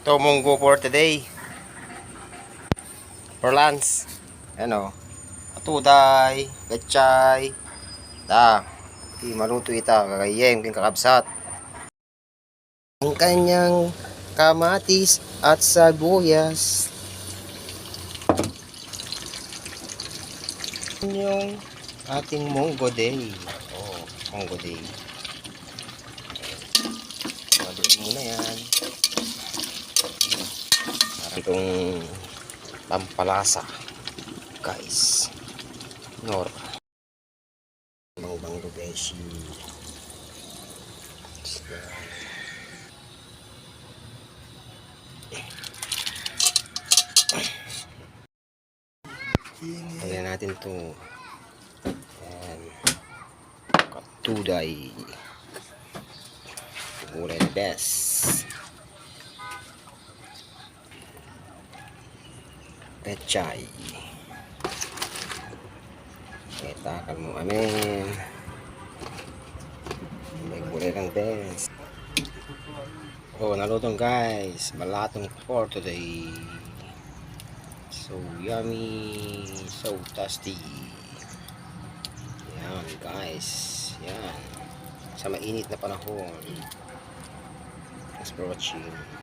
Ito munggo for today. For lunch. Ano? Atuday, gachay. Ta. Di maluto ita kagayem king kakabsat. Ang kanyang kamatis at sabuyas. Yung ating munggo day. Oh, munggo day. Maluin muna yan. Itong pampalasa. Guys. Nor. Bang bang beshi. Ayan natin to. Ayan. Katuday. Kulay best. Pechay. Etakal mo amin. May kulay ng best. Oh, nalutong guys. Malatong for today. So yummy. So tasty. Yan guys. Yan. Sa mainit na panahon. Thanks for watching.